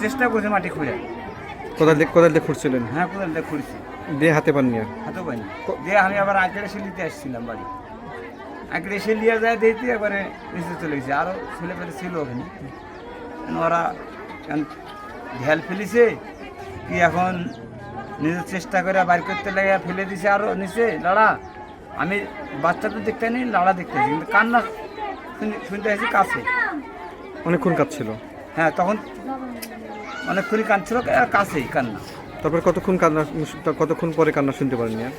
চেষ্টা করছে মাটি খুঁড়ে। কোদাল দিয়ে কোদাল দিয়ে খুঁড়ছিলেন? হ্যাঁ কোথাও দেখ খুঁড়ছি। দিয়ে হাতে পাননি আর? হাতেও পাইনি। দিয়ে আমি আবার আঁকড়ে শিলিতে আসছিলাম বাড়ি। আঁকড়ে শিলিয়া যায় দেখতে একবারে নিচে চলে গেছে। আরও ছেলে পেলে ছিল ওখানে। ওরা ঢেল ফেলিছে কি এখন নিজের চেষ্টা করে বাইর করতে লাগে ফেলে দিছে আরও নিচে। লাড়া আমি বাচ্চা তো দেখতে নেই লাড়া দেখতেছি কিন্তু কান্না শুন- শুনতে আসি কাছে। অনেকক্ষণ কাঁদছিল? হ্যাঁ তখন অনেকক্ষণই কাঁদছিল আর কাছেই কান্না। তারপর কতক্ষণ কান্না কতক্ষণ পরে কান্না শুনতে পারেননি আর?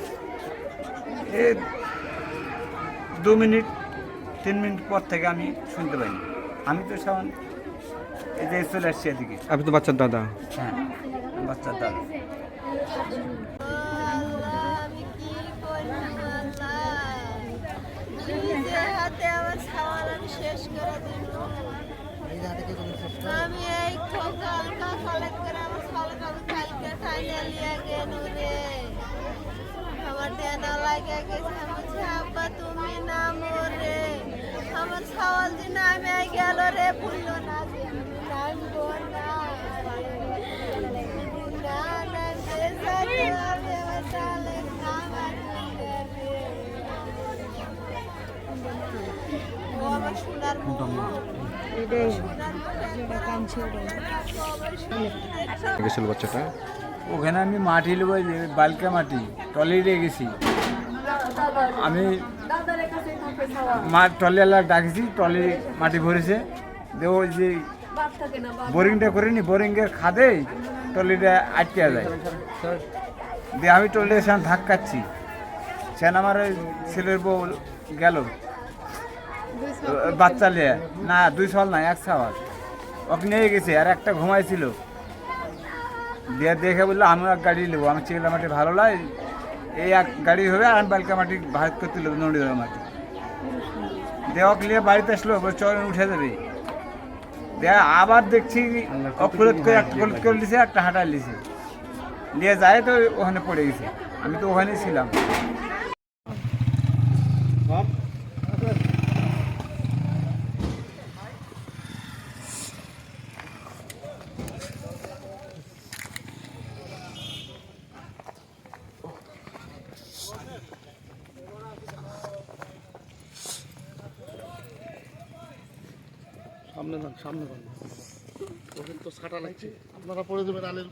এ দু মিনিট তিন মিনিট পর থেকে আমি শুনতে পাইনি। আমি তো সামান এই যে চলে আসছি এদিকে। আপনি তো বাচ্চার দাদা। হ্যাঁ বাচ্চার দাদা আমি কি করলাম আল্লাহ নিজের হাতে আমার খাবার আমি শেষ করে দিল আমি এই খোকা খালেক করে আমার খালেক আমি কালকে টাইনে লিয়ে গেল রে আমার দেনা লাগে গেছে আমি বলছি, আব্বা তুমি না মরে আমার সওয়াল দিন আমি গেল রে ভুললো না যে আমি নামবো না। না না বেসাতে হবে আমার তাহলে খাবার ও আমার সোনার গেছিল বাচ্চাটা? ওখানে আমি মাটি নেব বালকা মাটি টলিয়ে গেছি। আমি মা টলিওয়ালা ডাকছি টলি মাটি ভরেছে। ওই যে বোরিংটা করিনি বোরিংয়ের খাদে টলিটা আটকে যায়। দিয়ে আমি টলির সামনে ধাক্কাচ্ছি সেন আমার ওই ছেলের বউ গেল। বাচ্চা নিয়ে না, দুই সাল না, এক সাল ওকে নিয়ে গেছে, আর একটা ঘুমাইছিল। দিয়ে দেখে বলল আমি এক গাড়ি নেব আমি চিংড়া মাটি ভালো লাগে। এই এক গাড়ি হবে, আর বালকা মাটি ভাত করতে নেব নড়ি ধরে মাটি দেওয়া নিয়ে বাড়িতে আসলো চল উঠে যাবে। দিয়ে আবার দেখছি অফুরত করে একটা গলত করে দিছে একটা হাঁটা লিছে নিয়ে যায় তো ওখানে পড়ে গেছে। আমি তো ওখানেই ছিলাম। সামনে না সামনে পান ওখানে তো ছাটা লাগছে আপনারা পড়ে দেবেন আলের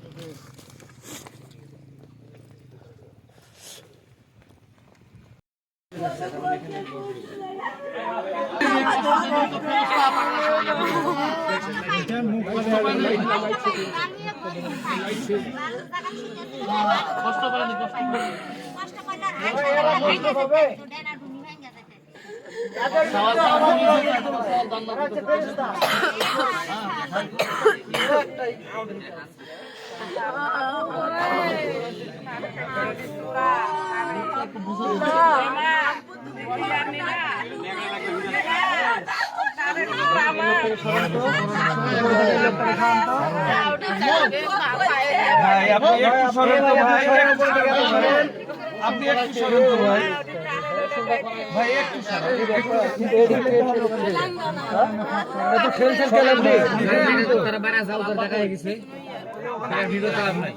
ভাই আপনি একটু সরেন তো ভাই। আপনি একটু তো ভাই ভাই একটু তারা বারা যাও করে দেখা গেছে তারা ভিডিও চালাম নাই